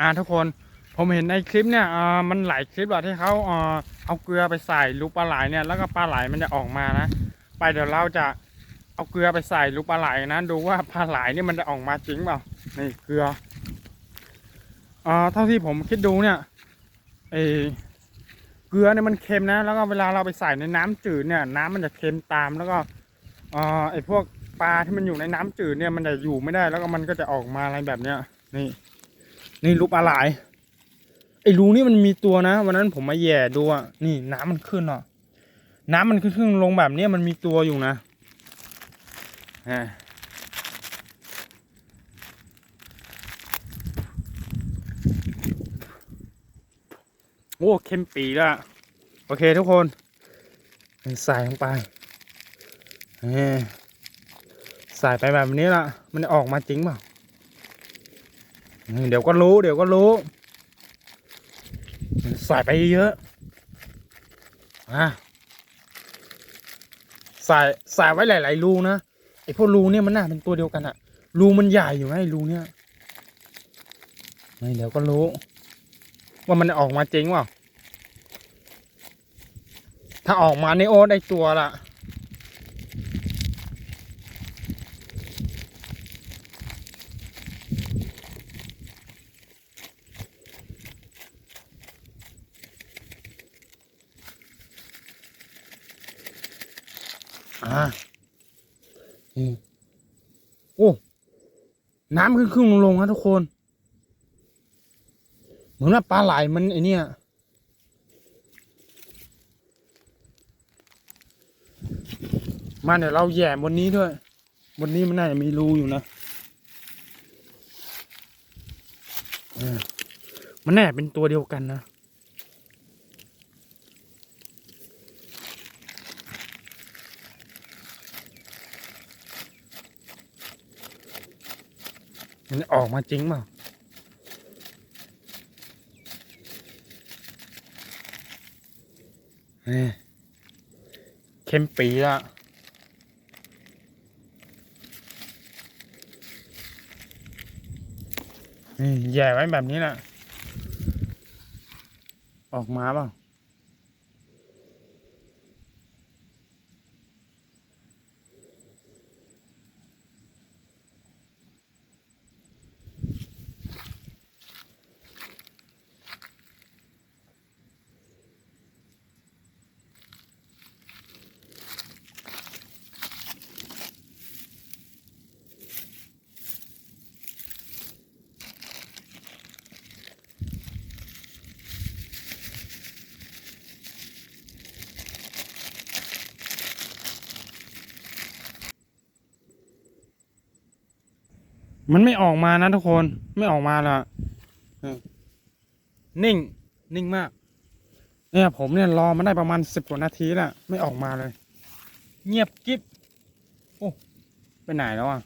อ่าทุกคนผมเห็นในคลิปเนี่ยอ่ามันหลายคลิปอะที่เขาอ่าเอาเกลือไปใส่ลูกปลาไหลเนี่ยแล้วก็ปลาไหลมันจะออกมานะ ไปเดี๋ยวเราจะเอาเกลือไปใส่ลูกปลาไหลนะดูว่าปลาไหลนี่มันจะออกมาจริงเปล่านี่เกลืออ่าเท่าที่ผมคิดดูเนี่ยเอเกลือเนี่ยมันเค็มนะ แล้วก็เวลาเราไปใส่ในน้ำจืดเนี่ย น้ำมันจะเค็มตามแล้วก็อ่าไอพวกปลาที่มันอยู่ในน้ำจืดเนี่ยมันจะอยู่ไม่ได้แล้วก็มันก็จะออกมาอะไรแบบเนี้ยนี่ นี่รูปปลาไหลไอ้รูนี่มันมีตัวนะวันนั้นผมมาแย่ดูอะนี่น้ำมันขึ้นอะน้ำมันขึ้นขึ้นลงแบบเนี้ยมันมีตัวอยู่นะอ่าโอ้เข้มปีละโอเคทุกคนใส่ลงไปนี่ใส่ไปแบบนี้ละมันออกมาจริงเปล่า เดี๋ยวก็รู้ เดี๋ยวก็รู้ ใส่ไปเยอะอะใส่ใส่ไว้หลาย ๆ รูนะไอพวกรูเนี่ยมันน่าเป็นตัวเดียวกันอะรูมันใหญ่อยู่ไงรูเนี่ยเดี๋ยวก็รู้ ว่ามันออกมาจริงเปล่าถ้าออกมาในโอ้ได้ตัวละ อ่าอโอ้น้ำขึ้นขึ้นลงลงนะทุกคน เหมือนว่าปลาไหลมันไอเนี่ยมาเดี๋ยวเราแย่บนนี้ด้วย บนนี้มันน่าจะมีรูอยู่นะมันแน่เป็นตัวเดียวกันนะ มันออกมาจริงเปล่าเอ้ยเข้มปีละนี่แย่ไว้แบบนี้แหละออกมาเปล่า มันไม่ออกมานะทุกคนไม่ออกมาละเออนิ่ง นิ่งมาก เนี่ยผมเนี่ยรอมาได้ประมาณสิบกว่านาทีแล้วไม่ออกมาเลย เงียบกิ๊บโอ้ไปไหนแล้วอะ